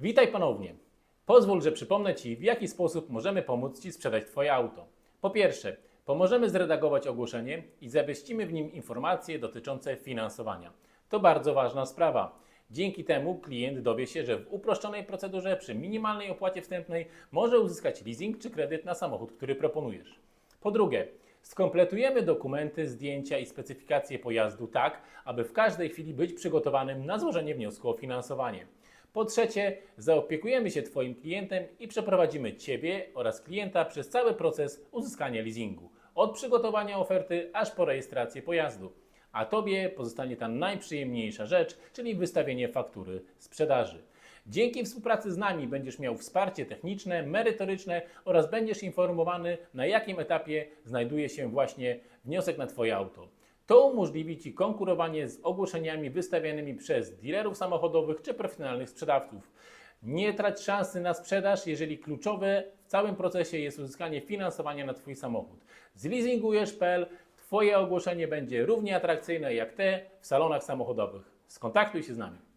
Witaj ponownie. Pozwól, że przypomnę Ci, w jaki sposób możemy pomóc Ci sprzedać Twoje auto. Po pierwsze, pomożemy zredagować ogłoszenie i zamieścimy w nim informacje dotyczące finansowania. To bardzo ważna sprawa. Dzięki temu klient dowie się, że w uproszczonej procedurze przy minimalnej opłacie wstępnej może uzyskać leasing czy kredyt na samochód, który proponujesz. Po drugie, skompletujemy dokumenty, zdjęcia i specyfikacje pojazdu tak, aby w każdej chwili być przygotowanym na złożenie wniosku o finansowanie. Po trzecie, zaopiekujemy się Twoim klientem i przeprowadzimy Ciebie oraz klienta przez cały proces uzyskania leasingu. Od przygotowania oferty aż po rejestrację pojazdu. A Tobie pozostanie ta najprzyjemniejsza rzecz, czyli wystawienie faktury sprzedaży. Dzięki współpracy z nami będziesz miał wsparcie techniczne, merytoryczne oraz będziesz informowany, na jakim etapie znajduje się właśnie wniosek na Twoje auto. To umożliwi Ci konkurowanie z ogłoszeniami wystawianymi przez dealerów samochodowych czy profesjonalnych sprzedawców. Nie trać szansy na sprzedaż, jeżeli kluczowe w całym procesie jest uzyskanie finansowania na Twój samochód. Z leasingujesz.pl Twoje ogłoszenie będzie równie atrakcyjne jak te w salonach samochodowych. Skontaktuj się z nami.